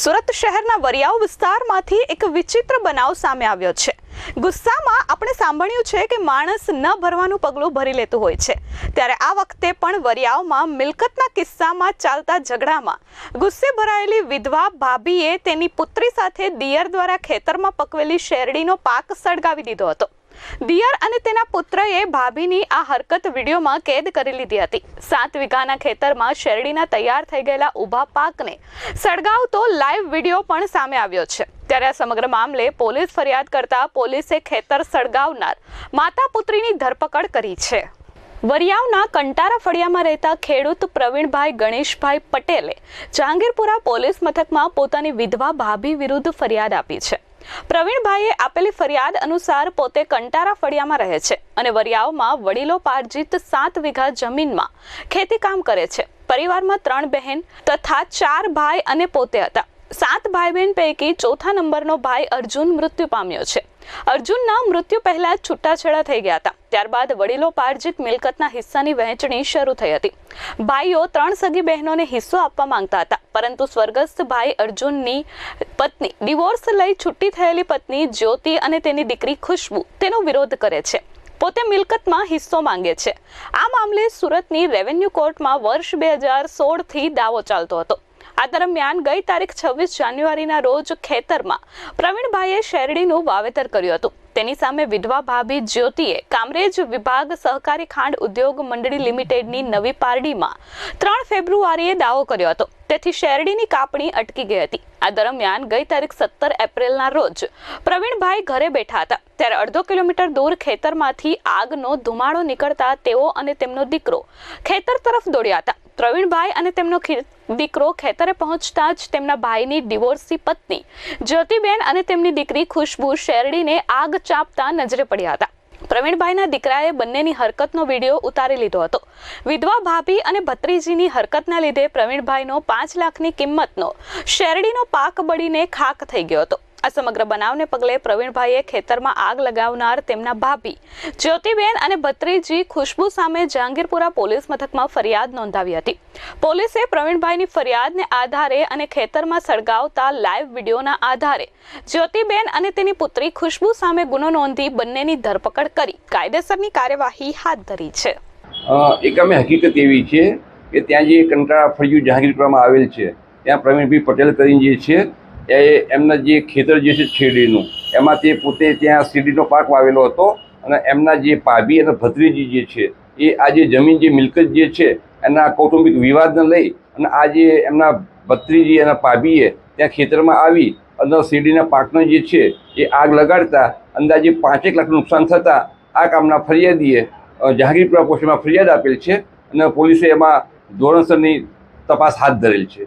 સુરત શહેરના વરિયાવ વિસ્તારમાંથી એક વિચિત્ર બનાવ સામે આવ્યો છે. ગુસ્સામાં આપણે સાંભળ્યું છે કે માણસ ન ભરવાનું પગલું ભરી લેતું હોય છે. ત્યારે આ વખતે પણ વરિયાવમાં મિલકતના કિસ્સામાં ચાલતા ઝઘડામાં ગુસ્સે ભરાયેલી વિધવા ભાભીએ તેની પુત્રી સાથે દિયર દ્વારા ખેતરમાં પકવેલી શેરડીનો પાક સળગાવી દીધો હતો. દિયર અને તેના પુત્રએ ભાભીની આ હરકત વિડીયોમાં કેદ કરી લીધી હતી. સાત વીઘાના ખેતરમાં શેરડીના તૈયાર થઈ ગયેલા ઊભા પાકને સળગાવતો લાઈવ વીડિયો પણ સામે આવ્યો છે. ત્યારે આ સમગ્ર મામલે પોલીસ ફરિયાદ કરતા પોલીસે ખેતર સળગાવનાર માતા પુત્રીની ધરપકડ કરી છે. વરિયાવના કંટારા ફળિયામાં રહેતા ખેડૂત પ્રવીણભાઈ ગણેશભાઈ પટેલે જહાંગીરપુરા પોલીસ મથકમાં પોતાની વિધવા ભાભી વિરુદ્ધ ફરિયાદ આપી છે. પ્રવીણભાઈએ આપેલી ફરિયાદ અનુસાર પોતે કંટારા ફળિયામાં રહે છે અને વરિયાવમાં વડીલો પાર્જિત સાત વીઘા જમીનમાં ખેતીકામ કરે છે. પરિવારમાં ત્રણ બહેન તથા ચાર ભાઈ અને પોતે હતા. સાત ભાઈ બહેન પૈકી ચોથા નંબરનો ભાઈ અર્જુન મૃત્યુ પામ્યો છે. અર્જુનના મૃત્યુ પહેલા જ છૂટાછેડા થઈ ગયા હતા. ત્યારબાદ વડીલો પાર્જિત મિલકતના હિસ્સાની વહેંચણી શરૂ થઈ હતી. ભાઈઓ ત્રણ સગી બહેનોને હિસ્સો આપવા માંગતા હતા, પરંતુ સ્વર્ગસ્થ ભાઈ અર્જુનની પત્ની, ડિવોર્સ લઈ છૂટી થયેલી પત્ની જ્યોતિ અને તેની દીકરી ખુશ્બુ તેનો વિરોધ કરે છે. પોતે મિલકતમાં હિસ્સો માંગે છે. આ મામલે સુરતની રેવન્યુ કોર્ટમાં વર્ષ બે હજાર સોળથી દાવો ચાલતો હતો. આ દરમિયાન ગઈ તારીખ છવ્વીસ જાન્યુઆરીના રોજ ખેતરમાં પ્રવીણભાઈએ શેરડીનું વાવેતર કર્યું હતું. તેની સામે વિધવા ભાભી જ્યોતિએ કામરેજ વિભાગ સહકારી ખાંડ ઉદ્યોગ મંડળી લિમિટેડની નવી પારડીમાં ત્રણ ફેબ્રુઆરીએ દાવો કર્યો હતો. તેથી શેરડીની કાપણી અટકી ગઈ હતી. આ દરમિયાન ગઈ તારીખ સત્તર એપ્રિલના રોજ પ્રવીણભાઈ ઘરે બેઠા હતા. ત્યારે અડધો કિલોમીટર દૂર ખેતરમાંથી આગનો ધુમાડો નીકળતા તેઓ અને તેમનો દીકરો ખેતર તરફ દોડ્યા હતા. પ્રવીણભાઈ અને તેમનો દીકરો ખેતરે પહોંચતા જ તેમના ભાઈની ડિવોર્સી પત્ની જ્યોતિબેન અને તેમની દીકરી ખુશ્બુ શેરડીને આગ ચાપતા નજરે પડ્યા હતા. પ્રવીણભાઈના દીકરાએ બંનેની હરકતનો વીડિયો ઉતારી લીધો હતો. વિધવા ભાભી અને ભત્રીજીની હરકતના લીધે પ્રવીણભાઈનો પાંચ લાખની કિંમતનો શેરડીનો પાક બળીને ખાક થઈ ગયો હતો. આ સમગ્ર બનાવને પગલે પ્રવીણભાઈએ ખેતરમાં આગ લગાવનાર તેમના ભાભી, જ્યોતિબેન અને ભત્રીજી ખુશ્બુ સામે જહાંગીરપુરા પોલીસ મથકમાં ફરિયાદ નોંધાવી હતી. પોલીસે પ્રવીણભાઈની ફરિયાદને આધારે અને ખેતરમાં સળગાવતા લાઈવ વિડીયોના આધારે જ્યોતિબેન અને તેની પુત્રી ખુશ્બુ સામે ગુનો નોંધી બંનેની ધરપકડ કરી. કાયદેસરની કાર્યવાહી હાથ ધરી છે. એક અમે હકીકત એવી છે કે ત્યાં જે કંટાળા ફળિયું જહાંગીરપુરામાં આવેલ છે, ત્યાં પ્રવીણભાઈ પટેલ કરીને જે છે એ એમના જે ખેતર જે છે શેરડીનું એમાં તે પોતે ત્યાં શેરડીનો પાક વાવેલો હતો અને એમના જે ભાભી અને ભત્રીજી જે છે, એ આ જે જમીન જે મિલકત જે છે, એના કૌટુંબિક વિવાદને લઈ અને આ જે એમના ભત્રીજી અને ભાભીએ ત્યાં ખેતરમાં આવી અને શેરડીના પાકનો જે છે, એ આગ લગાડતા અંદાજે પાંચેક લાખનું નુકસાન થતાં આ કામના ફરિયાદીએ જહાંગીરપુરા પોસ્ટમાં ફરિયાદ આપેલ છે અને પોલીસે એમાં ધોરણસરની તપાસ હાથ ધરેલ છે.